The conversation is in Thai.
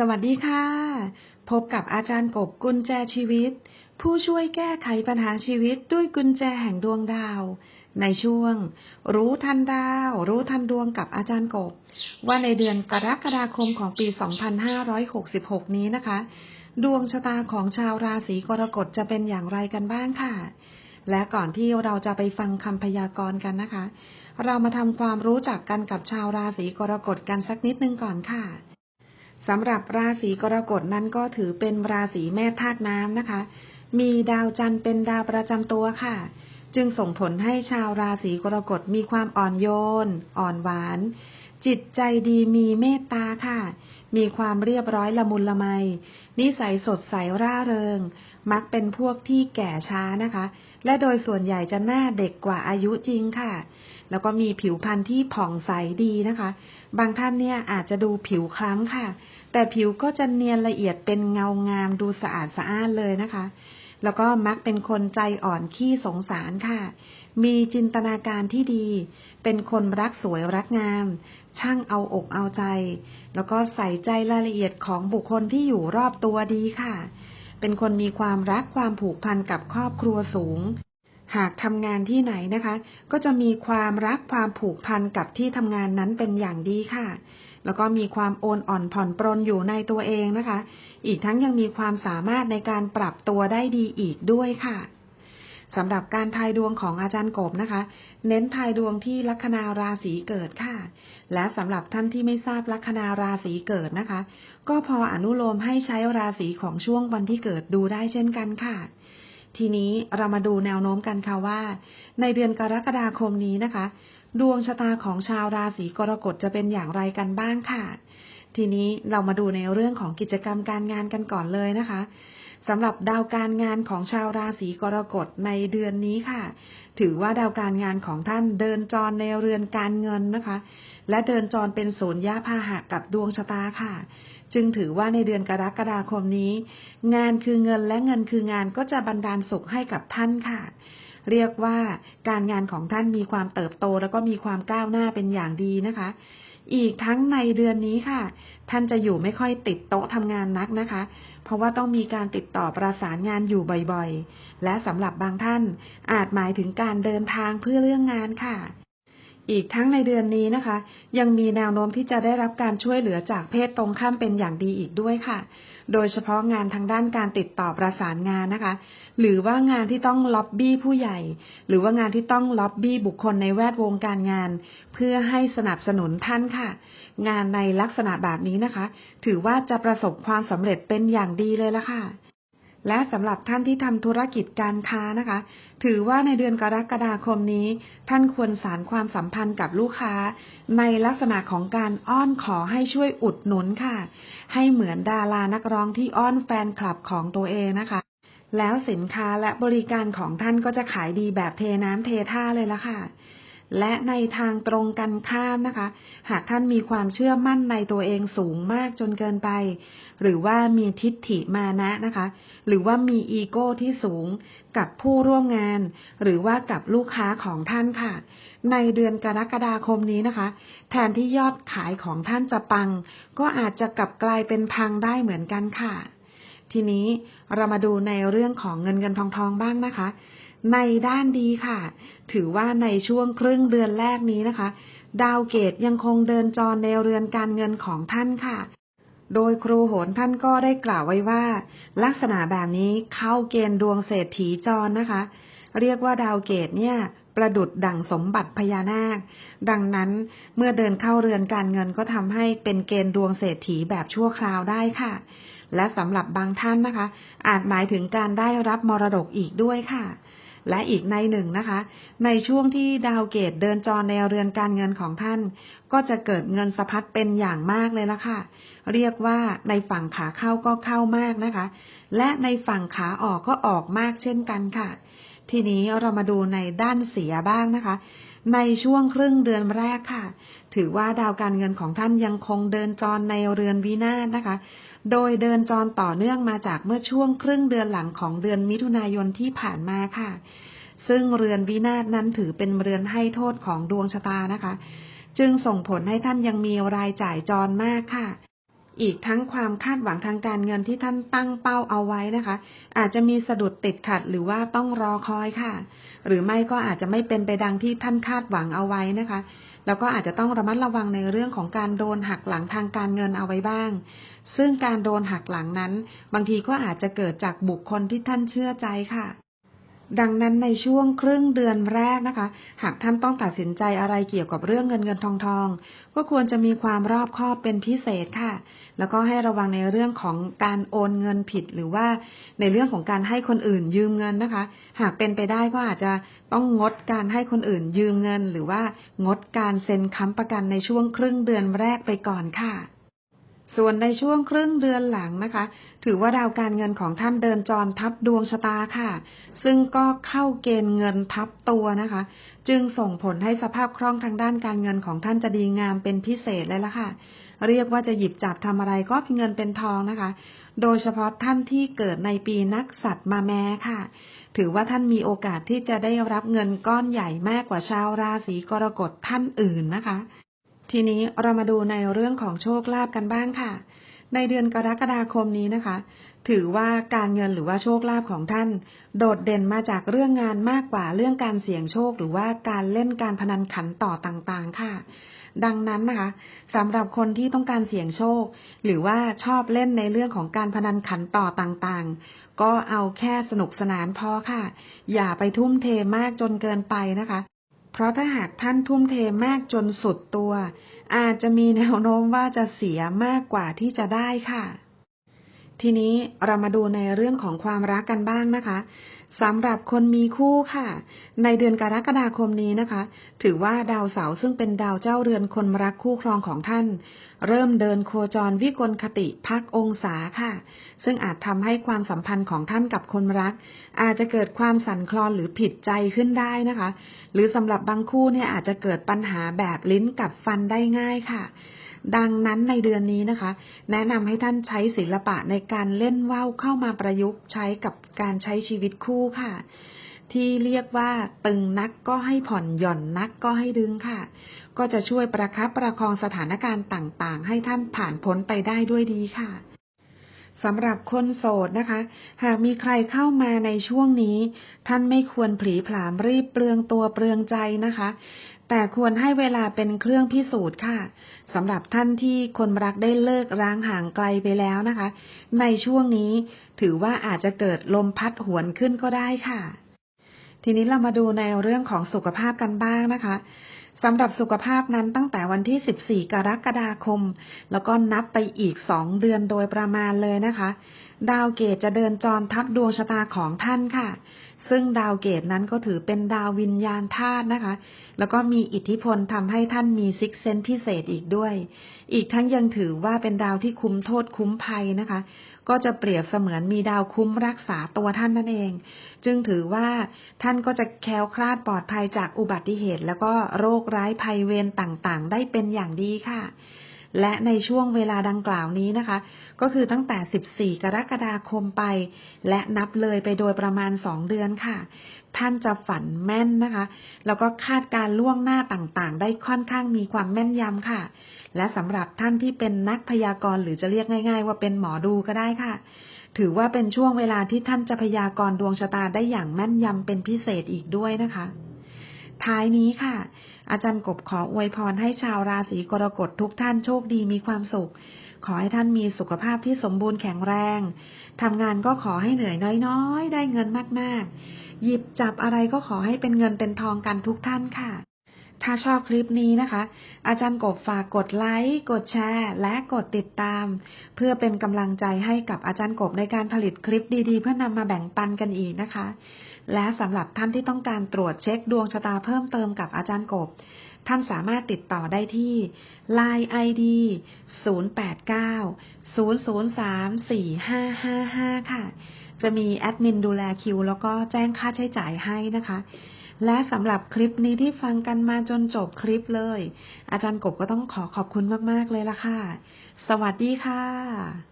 สวัสดีค่ะ พบกับอาจารย์กบกุญแจชีวิต ผู้ช่วยแก้ไขปัญหาชีวิตด้วยกุญแจแห่งดวงดาว ในช่วง รู้ทันดาว รู้ทันดวงกับอาจารย์กบ ว่าในเดือนกรกฎาคมของปี 2566 นี้นะคะ ดวงชะตาของชาวราศีกรกฎจะเป็นอย่างไรกันบ้างค่ะ และก่อนที่เราจะไปฟังคำพยากรณ์กันนะคะ เรามาทำความรู้จักกันกับชาวราศีกรกฎกันสักนิดนึงก่อนค่ะ สำหรับราศีกรกฎนั้นก็ถือเป็นราศีแม่ธาตุน้ำนะคะ มีดาวจันทร์เป็นดาวประจำตัวค่ะ จึงส่งผลให้ชาวราศีกรกฎมีความอ่อนโยน อ่อนหวาน จิตใจดีมีเมตตาค่ะ มีความเรียบร้อยละมุนละไม นิสัยสดใสร่าเริง มักเป็นพวกที่แก่ช้านะคะ และโดยส่วนใหญ่จะหน้าเด็กกว่าอายุจริงค่ะ แล้วก็มีผิวพรรณที่ผ่องใสดีนะคะ บางท่านเนี่ยอาจจะดูผิวคล้ำค่ะ แต่ผิวก็จะเนียนละเอียดเป็นเงางามดูสะอาดสะอ้านเลยนะคะ แล้วก็มักเป็นคนใจอ่อนขี้สงสารค่ะ มีจินตนาการที่ดี เป็นคนรักสวยรักงาม ช่างเอาอกเอาใจ แล้วก็ใส่ใจรายละเอียดของบุคคลที่อยู่รอบตัวดีค่ะ เป็นคนมีความรักความผูกพันกับครอบครัวสูง หากทำงานที่ไหนนะคะ ก็จะมีความรักความผูกพันกับที่ทำงานนั้นเป็นอย่างดีค่ะ แล้วก็มีความโอนอ่อนผ่อนปรนอยู่ในตัวเองนะคะ อีกทั้งยังมีความสามารถในการปรับตัวได้ดีอีกด้วยค่ะสำหรับการทายดวงของอาจารย์กบนะคะ เน้นทายดวงที่ลัคนาราศีเกิดค่ะ และสำหรับท่านที่ไม่ทราบลัคนาราศีเกิดนะคะ ก็พออนุโลมให้ใช้ราศีของช่วงวันที่เกิดดูได้เช่นกันค่ะ ทีนี้เรามาดูแนวโน้มกันค่ะว่า ในเดือนกรกฎาคมนี้นะคะ ดวงชะตาของชาวราศีกรกฎจะเป็นอย่างไรกันบ้างค่ะ ทีนี้เรามาดูในเรื่องของกิจกรรมการงานกันก่อนเลยนะคะ สำหรับดาวการงานของชาวราศีกรกฎในเดือนนี้ค่ะ ถือว่าดาวการงานของท่านเดินจรในเรือนการเงินนะคะ และเดินจรเป็นศูนย์ยะพาหะกับดวงชะตาค่ะ จึงถือว่าในเดือนกรกฎาคมนี้ งานคือเงินและเงินคืองานก็จะบันดาลสุขให้กับท่านค่ะเรียกว่าการงานของท่านมีความเติบโตแล้วก็มีความก้าวหน้าเป็นอย่างดีนะคะ อีกทั้งในเดือนนี้ค่ะ ท่านจะอยู่ไม่ค่อยติดโต๊ะทำงานนักนะคะ เพราะว่าต้องมีการติดต่อประสานงานอยู่บ่อยๆ และสำหรับบางท่านอาจหมายถึงการเดินทางเพื่อเรื่องงานค่ะ อีกทั้งในเดือนนี้นะคะ ยังมีแนวโน้มที่จะได้รับการช่วยเหลือจากเพศตรงข้ามเป็นอย่างดีอีกด้วยค่ะ โดยเฉพาะงานทางด้านการติดต่อประสานงานนะคะ หรือว่างานที่ต้องล็อบบี้ผู้ใหญ่ หรือว่างานที่ต้องล็อบบี้บุคคลในแวดวงการงาน เพื่อให้สนับสนุนท่านค่ะ งานในลักษณะแบบนี้นะคะ ถือว่าจะประสบความสำเร็จเป็นอย่างดีเลยละค่ะ และสำหรับท่านที่ทำธุรกิจการค้านะคะ ถือว่าในเดือนกรกฎาคมนี้ ท่านควรสารความสัมพันธ์กับลูกค้า ในลักษณะของการอ้อนขอให้ช่วยอุดหนุนค่ะ ให้เหมือนดารานักร้องที่อ้อนแฟนคลับของตัวเองนะคะ แล้วสินค้าและบริการของท่านก็จะขายดีแบบเทน้ำเทท่าเลยละค่ะ และในทางตรงกันข้ามนะคะ หากท่านมีความเชื่อมั่นในตัวเองสูงมากจนเกินไป หรือว่ามีทิฏฐิมานะนะคะ หรือว่ามีอีโก้ที่สูงกับผู้ร่วมงาน หรือว่ากับลูกค้าของท่านค่ะ ในเดือนกรกฎาคมนี้นะคะ แทนที่ยอดขายของท่านจะปัง ก็อาจจะกลับกลายเป็นพังได้เหมือนกันค่ะ ทีนี้เรามาดูในเรื่องของเงินเงินทองทองบ้างนะคะ ในด้านดีค่ะ ถือว่าในช่วงครึ่งเดือนแรกนี้นะคะ ดาวเกตยังคงเดินจรในเรือนการเงินของท่านค่ะ โดยครูโหนท่านก็ได้กล่าวไว้ว่า ลักษณะแบบนี้เข้าเกณฑ์ดวงเศรษฐีจรนะคะ เรียกว่าดาวเกตเนี่ยประดุดดั่งสมบัติพญานาค ดังนั้นเมื่อเดินเข้าเรือนการเงินก็ทำให้เป็นเกณฑ์ดวงเศรษฐีแบบชั่วคราวได้ค่ะ และสำหรับบางท่านนะคะ อาจหมายถึงการได้รับมรดกอีกด้วยค่ะ และอีกในหนึ่งนะคะ ในช่วงที่ดาวเกตเดินจรในเรือนการเงินของท่านก็จะเกิดเงินสะพัดเป็นอย่างมากเลยละค่ะ เรียกว่าในฝั่งขาเข้าก็เข้ามากนะคะ และในฝั่งขาออกก็ออกมากเช่นกันค่ะ ทีนี้เรามาดูในด้านเสียบ้างนะคะ ในช่วงครึ่งเดือนแรกค่ะ ถือว่าดาวการเงินของท่านยังคงเดินจรในเรือนวินาศนะคะ โดยเดินจรต่อเนื่องมาจากเมื่อช่วงครึ่งเดือนหลังของเดือนมิถุนายนที่ผ่านมาค่ะ ซึ่งเรือนวินาศนั้นถือเป็นเรือนให้โทษของดวงชะตานะคะ จึงส่งผลให้ท่านยังมีรายจ่ายจรมากค่ะ อีกทั้งความคาดหวังทางการเงินที่ท่านตั้งเป้าเอาไว้นะคะ อาจจะมีสะดุดติดขัดหรือว่าต้องรอคอยค่ะ หรือไม่ก็อาจจะไม่เป็นไปดังที่ท่านคาดหวังเอาไว้นะคะแล้วก็อาจจะต้องระมัดระวังในเรื่องของการโดนหักหลังทางการเงินเอาไว้บ้าง ซึ่งการโดนหักหลังนั้น บางทีก็อาจจะเกิดจากบุคคลที่ท่านเชื่อใจค่ะ ดังนั้นในช่วงครึ่งเดือนแรกนะคะ หากท่านต้องตัดสินใจอะไรเกี่ยวกับเรื่องเงินเงินทองทอง ก็ควรจะมีความรอบคอบเป็นพิเศษค่ะ แล้วก็ให้ระวังในเรื่องของการโอนเงินผิด หรือว่าในเรื่องของการให้คนอื่นยืมเงินนะคะ หากเป็นไปได้ก็อาจจะต้องงดการให้คนอื่นยืมเงิน หรือว่างดการเซ็นค้ำประกันในช่วงครึ่งเดือนแรกไปก่อนค่ะ ส่วนในช่วงครึ่งเดือนหลังนะคะ ถือว่าดาวการเงินของท่านเดินจรทับดวงชะตาค่ะ ซึ่งก็เข้าเกณฑ์เงินทับตัวนะคะ จึงส่งผลให้สภาพคล่องทางด้านการเงินของท่านจะดีงามเป็นพิเศษเลยละค่ะ เรียกว่าจะหยิบจับทำอะไรก็เป็นเงินเป็นทองนะคะ โดยเฉพาะท่านที่เกิดในปีนักสัตว์มาแม้ค่ะ ถือว่าท่านมีโอกาสที่จะได้รับเงินก้อนใหญ่มากกว่าชาวราศีกรกฎท่านอื่นนะคะ ทีนี้เรามาดูในเรื่องของโชคลาภกันบ้างค่ะ ในเดือนกรกฎาคมนี้นะคะ ถือว่าการเงินหรือว่าโชคลาภของท่าน โดดเด่นมาจากเรื่องงานมากกว่าเรื่องการเสี่ยงโชค หรือว่าการเล่นการพนันขันต่อต่างๆ ค่ะ ดังนั้นนะคะสำหรับคนที่ต้องการเสี่ยงโชค หรือว่าชอบเล่นในเรื่องของการพนันขันต่อต่างๆ ก็เอาแค่สนุกสนานพอค่ะ อย่าไปทุ่มเทมากจนเกินไปนะคะ เพราะถ้าหากท่านทุ่มเทมากจนสุดตัว อาจจะมีแนวโน้มว่าจะเสียมากกว่าที่จะได้ค่ะ ทีนี้เรามาดูในเรื่องของความรักกันบ้างนะคะ สำหรับคนมีคู่ค่ะ ในเดือนกรกฎาคมนี้นะคะ ถือว่าดาวเสาร์ซึ่งเป็นดาวเจ้าเรือนคนรักคู่ครองของท่าน เริ่มเดินโคจรวิกลคติพักองศาค่ะ ซึ่งอาจทำให้ความสัมพันธ์ของท่านกับคนรัก อาจจะเกิดความสั่นคลอนหรือผิดใจขึ้นได้นะคะ หรือสำหรับบางคู่เนี่ยอาจจะเกิดปัญหาแบบลิ้นกับฟันได้ง่ายค่ะ ดังนั้นในเดือนนี้นะคะ แนะนำให้ท่านใช้ศิลปะในการเล่นว่าวเข้ามาประยุกต์ใช้กับการใช้ชีวิตคู่ค่ะ ที่เรียกว่าตึงนักก็ให้ผ่อนหย่อนนักก็ให้ดึงค่ะ ก็จะช่วยประคับประคองสถานการณ์ต่างๆ ให้ท่านผ่านพ้นไปได้ด้วยดีค่ะสำหรับคนโสดนะคะ หากมีใครเข้ามาในช่วงนี้ ท่านไม่ควรผลีผลามรีบเปลืองตัวเปลืองใจนะคะ แต่ควรให้เวลาเป็นเครื่องพิสูจน์ค่ะสำหรับท่านที่คนรักได้เลิกร้างห่างไกลไปแล้วนะคะ ในช่วงนี้ถือว่าอาจจะเกิดลมพัดหวนขึ้นก็ได้ค่ะ ทีนี้เรามาดูในเรื่องของสุขภาพกันบ้างนะคะสำหรับสุขภาพนั้นตั้งแต่วันที่ 14 กรกฎาคม แล้วก็นับไปอีก 2 เดือนโดยประมาณเลยนะคะ ดาวเกตจะเดินจรทับดวงชะตาของท่านค่ะ ซึ่งดาวเกตนั้นก็ถือเป็นดาววิญญาณธาตุนะคะ แล้วก็มีอิทธิพลทำให้ท่านมีซิกเซนพิเศษอีกด้วย อีกทั้งยังถือว่าเป็นดาวที่คุ้มโทษคุ้มภัยนะคะ ก็จะเปรียบเสมือนมีดาวคุ้มรักษาตัวท่านนั่นเอง จึงถือว่าท่านก็จะแคล้วคลาดปลอดภัยจากอุบัติเหตุ แล้วก็โรคร้ายภัยเวรต่างๆ ได้เป็นอย่างดีค่ะ และในช่วงเวลาดังกล่าวนี้นะคะ ก็คือตั้งแต่ 14 กรกฎาคมไป และนับเลยไปโดยประมาณ 2 เดือนค่ะ ท่านจะฝันแม่นนะคะ แล้วก็คาดการล่วงหน้าต่างๆ ได้ค่อนข้างมีความแม่นยำค่ะ และสำหรับท่านที่เป็นนักพยากรณ์หรือจะเรียกง่าย ๆ ว่าเป็นหมอดูก็ได้ค่ะถือว่าเป็นช่วงเวลาที่ท่านจะพยากรณ์ดวงชะตาได้อย่างแม่นยำเป็นพิเศษอีกด้วยนะคะ ท้ายนี้ค่ะ อาจารย์กบขออวยพรให้ชาวราศีกรกฎทุกท่านโชคดีมีความสุข ขอให้ท่านมีสุขภาพที่สมบูรณ์แข็งแรง ทำงานก็ขอให้เหนื่อยน้อยๆ ได้เงินมากๆ หยิบจับอะไรก็ขอให้เป็นเงินเป็นทองกันทุกท่านค่ะ ถ้าชอบคลิปนี้นะคะ อาจารย์กบฝากกดไลค์ กดแชร์ และกดติดตาม เพื่อเป็นกำลังใจให้กับอาจารย์กบในการผลิตคลิปดีๆ เพื่อนำมาแบ่งปันกันอีกนะคะ และสำหรับท่านที่ต้องการตรวจเช็คดวงชะตาเพิ่มเติมกับอาจารย์กบ ท่านสามารถติดต่อได้ที่ Line ID 089 003 4555 ค่ะ จะมีแอดมินดูแลคิว แล้วก็แจ้งค่าใช้จ่ายให้นะคะและสำหรับคลิปนี้ที่ฟังกันมาจนจบคลิปเลย อาจารย์กบก็ต้องขอขอบคุณมาก ๆ เลยล่ะค่ะ สวัสดีค่ะ